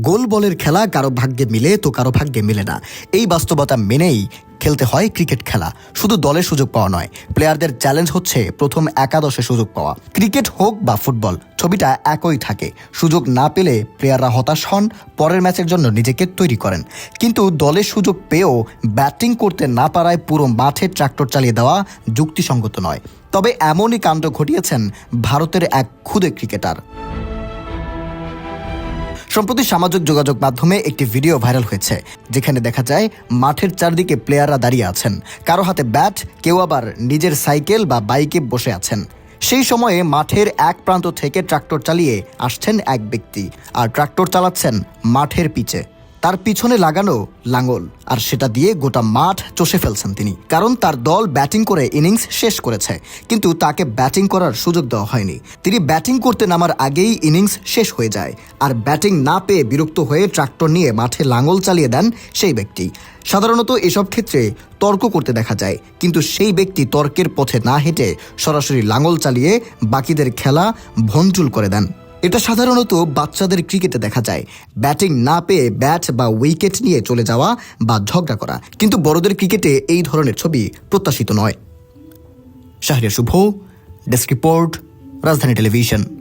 গোল বলের খেলা কারও ভাগ্যে মিলে তো কারও ভাগ্যে মিলে না। এই বাস্তবতা মেনেই খেলতে হয় ক্রিকেট খেলা। শুধু দলের সুযোগ পাওয়া নয়, প্লেয়ারদের চ্যালেঞ্জ হচ্ছে প্রথম একাদশে সুযোগ পাওয়া। ক্রিকেট হোক বা ফুটবল, ছবিটা একই থাকে। সুযোগ না পেলে প্লেয়াররা হতাশ হন, পরের ম্যাচের জন্য নিজেকে তৈরি করেন। কিন্তু দলের সুযোগ পেয়েও ব্যাটিং করতে না পারায় পুরো মাঠে ট্রাক্টর চালিয়ে দেওয়া যুক্তিসঙ্গত নয়। তবে এমনই কাণ্ড ঘটিয়েছেন ভারতের এক ক্ষুদে ক্রিকেটার। সম্প্রতি সামাজিক যোগাযোগ মাধ্যমে একটি ভিডিও ভাইরাল হয়েছে, যেখানে দেখা যায় মাঠের চারদিকে প্লেয়াররা দাঁড়িয়ে আছেন। কারও হাতে ব্যাট কেউ আবার নিজের সাইকেল বা বাইকে বসে আছেন। সেই সময়ে মাঠের এক প্রান্ত থেকে ট্রাক্টর চালিয়ে আসছেন এক ব্যক্তি, আর ট্রাক্টর চালাচ্ছেন মাঠের পিচে। তার পিছনে লাগানো লাঙল, আর সেটা দিয়ে গোটা মাঠ চষে ফেলছেন তিনি। কারণ তার দল ব্যাটিং করে ইনিংস শেষ করেছে, কিন্তু তাকে ব্যাটিং করার সুযোগ দেওয়া হয়নি। তিনি ব্যাটিং করতে নামার আগেই ইনিংস শেষ হয়ে যায়, আর ব্যাটিং না পেয়ে বিরক্ত হয়ে ট্রাক্টর নিয়ে মাঠে লাঙল চালিয়ে দেন সেই ব্যক্তি। সাধারণত এসব ক্ষেত্রে তর্ক করতে দেখা যায়, কিন্তু সেই ব্যক্তি তর্কের পথে না হেঁটে সরাসরি লাঙল চালিয়ে বাকিদের খেলা ভঞ্চুল করে দেন। এটা সাধারণত বাচ্চাদের ক্রিকেটে দেখা যায়। ব্যাটিং না পেয়ে ব্যাট বা উইকেট নিয়ে চলে যাওয়া বা ঝগড়া করা। কিন্তু বড়দের ক্রিকেটে এই ধরনের ছবি প্রত্যাশিত নয়। Shahriya Shuvo, desk report, Rajdhani television.